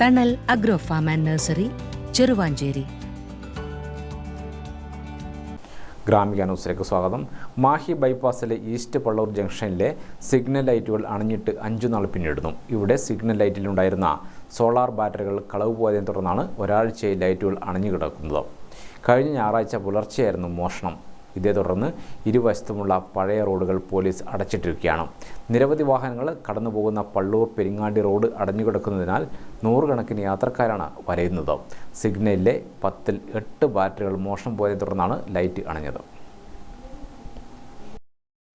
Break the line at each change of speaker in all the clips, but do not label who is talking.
Thanal agro farm and nursery Cheruvanchery
Gramika ന്യൂസിലേക്ക് സ്വാഗതം. Mahe ബൈപ്പാസിലെ east Pallur ജംഗ്ഷനിലെ സിഗ്നൽ ലൈറ്റുകൾ അണഞ്ഞിട്ട് അഞ്ചു നാൾ പിന്നിടുന്നു. ഇവിടെ സിഗ്നൽ ലൈറ്റിലുണ്ടായിരുന്ന സോളാർ ബാറ്ററികൾ കളവ് പോയതിനെ തുടർന്നാണ് ഒരാഴ്ചയായി ലൈറ്റുകൾ അണഞ്ഞു കിടക്കുന്നത്. കഴിഞ്ഞ ഞായറാഴ്ച പുലർച്ചെയായിരുന്നു മോഷണം. ഇതേ തുടർന്ന് ഇരുവശത്തുമുള്ള പഴയ റോഡുകൾ പോലീസ് അടച്ചിട്ടിരിക്കുകയാണ്. നിരവധി വാഹനങ്ങൾ കടന്നുപോകുന്ന പള്ളൂർ പെരിങ്ങാണ്ടി റോഡ് അടഞ്ഞുകിടക്കുന്നതിനാൽ നൂറുകണക്കിന് യാത്രക്കാരാണ് വരയുന്നത്. സിഗ്നലിലെ പത്തിൽ എട്ട് ബാറ്ററികൾ മോഷണം പോയതിനെ തുടർന്നാണ് ലൈറ്റ് അണഞ്ഞത്.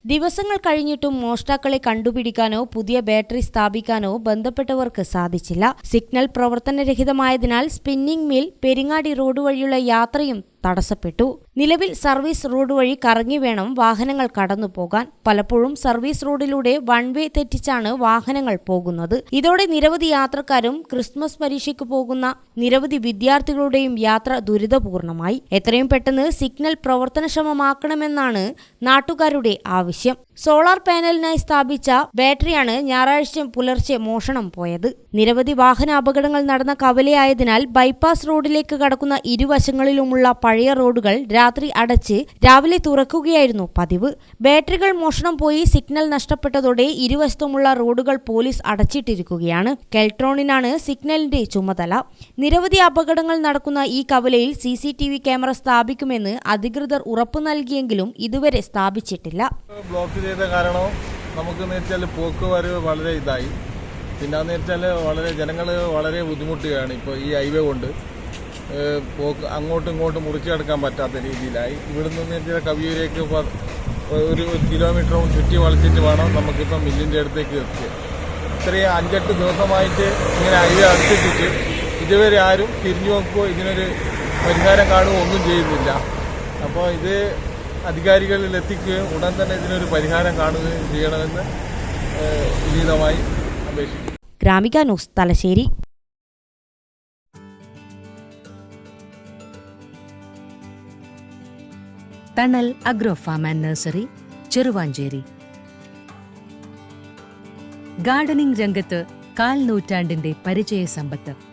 ദിവസങ്ങൾ കഴിഞ്ഞിട്ടും മോഷ്ടാക്കളെ കണ്ടുപിടിക്കാനോ പുതിയ ബാറ്ററി സ്ഥാപിക്കാനോ ബന്ധപ്പെട്ടവർക്ക് സാധിച്ചില്ല. സിഗ്നൽ പ്രവർത്തനരഹിതമായതിനാൽ സ്പിന്നിംഗ് മിൽ പെരിങ്ങാടി റോഡ് വഴിയുള്ള യാത്രയും തടസ്സപ്പെട്ടു. നിലവിൽ സർവീസ് റോഡ് വഴി കറങ്ങി വേണം വാഹനങ്ങൾ കടന്നു പോകാൻ. പലപ്പോഴും സർവീസ് റോഡിലൂടെ വൺ വേ തെറ്റിച്ചാണ് വാഹനങ്ങൾ പോകുന്നത്. ഇതോടെ നിരവധി യാത്രക്കാരും ക്രിസ്മസ് പരീക്ഷയ്ക്ക് പോകുന്ന നിരവധി വിദ്യാർത്ഥികളുടെയും യാത്ര ദുരിതപൂർണമായി. എത്രയും പെട്ടെന്ന് സിഗ്നൽ പ്രവർത്തനക്ഷമമാക്കണമെന്നാണ് നാട്ടുകാരുടെ ആവശ്യം. സോളാർ പാനലിനായി സ്ഥാപിച്ച ബാറ്ററിയാണ് ഞായറാഴ്ച പുലർച്ചെ മോഷണം പോയത്. നിരവധി വാഹന അപകടങ്ങൾ നടന്ന കവലയായതിനാൽ ബൈപ്പാസ് റോഡിലേക്ക് കടക്കുന്ന ഇരുവശങ്ങളിലുമുള്ള പഴയ റോഡുകൾ രാത്രി അടച്ച് രാവിലെ തുറക്കുകയായിരുന്നു പതിവ്. ബാറ്ററികൾ മോഷണം പോയി സിഗ്നൽ നഷ്ടപ്പെട്ടതോടെ ഇരുവശത്തുമുള്ള റോഡുകൾ പോലീസ് അടച്ചിട്ടിരിക്കുകയാണ്. കെൽട്രോണിനാണ് സിഗ്നലിന്റെ ചുമതല. നിരവധി അപകടങ്ങൾ നടക്കുന്ന ഈ കവലയിൽ സി ക്യാമറ സ്ഥാപിക്കുമെന്ന് അധികൃതർ ഉറപ്പു നൽകിയെങ്കിലും ഇതുവരെ സ്ഥാപിച്ചിട്ടില്ല.
ബ്ലോക്ക് ചെയ്ത കാരണം നമുക്കെന്ന് വെച്ചാൽ പോക്ക് വരവ് വളരെ ഇതായി. പിന്നെന്ന് വെച്ചാൽ വളരെ ജനങ്ങൾ വളരെ ബുദ്ധിമുട്ടുകയാണ് ഇപ്പോൾ ഈ ഹൈവേ കൊണ്ട്. പോക്ക് അങ്ങോട്ടും ഇങ്ങോട്ടും മുറിച്ചു കിടക്കാൻ പറ്റാത്ത രീതിയിലായി. ഇവിടുന്ന് വെച്ചാൽ കവിയൂരേക്ക് ഒരു കിലോമീറ്ററും ചുറ്റി വളച്ചിട്ട് വേണം നമുക്കിപ്പം മില്ലിന്റെ അടുത്തേക്ക് എത്തുക ഇത്രയും അഞ്ചെട്ട് ദിവസമായിട്ട് ഇങ്ങനെ ഹൈവേ അടച്ചിട്ടിട്ട് ഇതുവരെ ആരും തിരിഞ്ഞു നോക്കുകയോ ഇതിനൊരു പരിഹാരം കാണുകയോ ഒന്നും ചെയ്യുന്നില്ല. അപ്പോൾ ഇത് അധികാരികളിൽ എത്തിക്കുകയും ഉടൻ തന്നെ ഇതിനൊരു പരിഹാരം കാണുകയും ചെയ്യണമെന്ന് വിനീതമായി അപേക്ഷിക്കുന്നു.
Gramika news Thalassery.
Thanal agro farm and nursery Cheruvanchery. Gardening രംഗത്ത് കാൽ നൂറ്റാണ്ടിന്റെ പരിചയ സമ്പത്ത്.